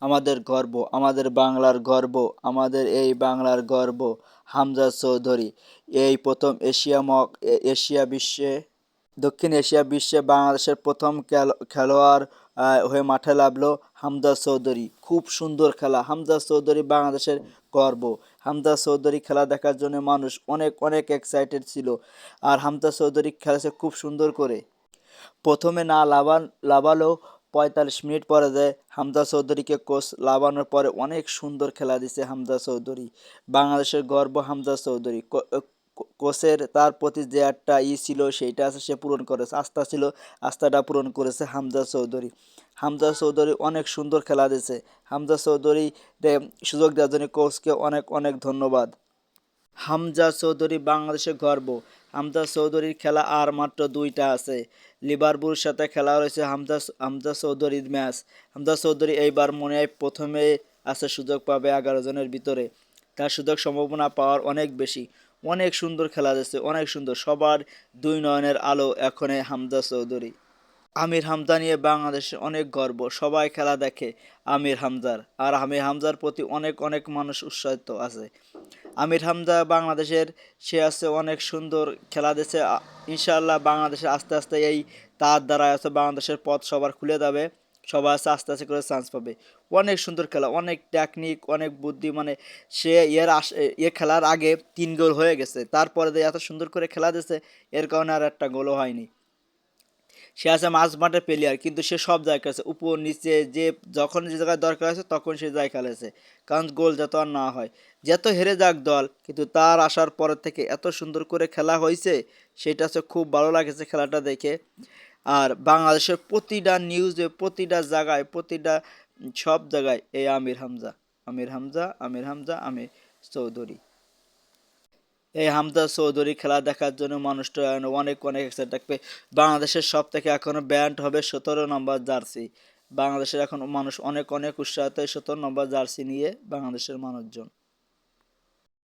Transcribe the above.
আমাদের গর্ব, আমাদের বাংলার গর্ব, আমাদের এই বাংলার গর্ব, হামজা চৌধুরী। এই প্রথম এশিয়া মক এশিয়া বিশ্বে, দক্ষিণ এশিয়া বিশ্বে বাংলাদেশের প্রথম খেলো- খেলোয়াড় হয়ে মাঠে নামলো হামজা চৌধুরী। খুব সুন্দর খেলা। হামজা চৌধুরী বাংলাদেশের গর্ব। হামজা চৌধুরী খেলা দেখার জন্য মানুষ অনেক অনেক এক্সাইটেড ছিল। আর হামজা চৌধুরী খেলেছে খুব সুন্দর করে। প্রথমে না লাভান লাভালো পঁয়তাল্লিশ মিনিট পরে যায় হামজা চৌধুরীকে কোচ লাভানোর পরে অনেক সুন্দর খেলা দিছে হামজা চৌধুরী। বাংলাদেশের গর্ব হামজা চৌধুরী। কোচের তার প্রতি যে একটা ই ছিল, সেইটা আছে, সে পূরণ করেছে। আস্থা ছিল, আস্থাটা পূরণ করেছে হামজা চৌধুরী। হামজা চৌধুরী অনেক সুন্দর খেলা দিয়েছে হামজা চৌধুরী সুযোগ দেওয়ার জন্য কোচকে অনেক অনেক ধন্যবাদ। হামজা চৌধুরী বাংলাদেশের গর্ব। হামজা চৌধুরীর খেলা আর মাত্র দুইটা আছে। লিভারপুল সাথে খেলা রয়েছে হামজা হামজা চৌধুরীর ম্যাচ। হামজা চৌধুরী এইবার মনে হয় প্রথমে আছে সুযোগ পাবে এগারো জনের ভিতরে। তার সুযোগ সম্ভাবনা পাওয়ার অনেক বেশি। অনেক সুন্দর খেলা যাচ্ছে, অনেক সুন্দর। সবার দুই নয়নের আলো এখনে হামজা চৌধুরী। আমির হামজা নিয়ে বাংলাদেশে অনেক গর্ব। সবাই খেলা দেখে আমির হামজার। আর আমির হামজার প্রতি অনেক অনেক মানুষ উৎসাহিত আছে। আমির হামজা বাংলাদেশের, সে আছে অনেক সুন্দর, খেলা দিচ্ছে আ- ইনশাআল্লাহ বাংলাদেশে আস্তে আস্তে এই তার দ্বারা আছে বাংলাদেশের পথ সবার খুলে যাবে। সবাই আছে আস্তে আস্তে করে চান্স পাবে। অনেক সুন্দর খেলা, অনেক টেকনিক অনেক বুদ্ধি মানে সে এর আস, এ খেলার আগে তিন গোল হয়ে গেছে। তারপরে এত সুন্দর করে খেলা দিচ্ছে এর কারণে আর একটা গোলও হয়নি। সে আছে মাঝ মাঠের প্লেয়ার কিন্তু সে সব জায়গায় খেলেছে। উপর, নিচে, যে, যখন যে জায়গায় দরকার আছে, তখন সে জায়গায় খেলেছে। কারণ গোল যত আর না হয়। যত হেরে যাক দল, কিন্তু তার আসার পর থেকে এত সুন্দর করে খেলা হয়েছে, সেটা হচ্ছে খুব ভালো লাগেছে খেলাটা দেখে। আর বাংলাদেশের প্রতিটা নিউজে প্রতিটা জায়গায়, প্রতিটা, সব জায়গায়, এই আমির হামজা আমির হামজা আমির হামজা, আমির চৌধুরী। এই হামদা চৌধুরী খেলা দেখার জন্য মানুষটা অনেক অনেক এক্সাইট থাকবে। বাংলাদেশের সব থেকে এখনও ব্যান্ড হবে সতেরো নম্বর জার্সি বাংলাদেশের এখন মানুষ অনেক অনেক উৎসাহতে সতেরো নম্বর জার্সি নিয়ে বাংলাদেশের মানুষজন।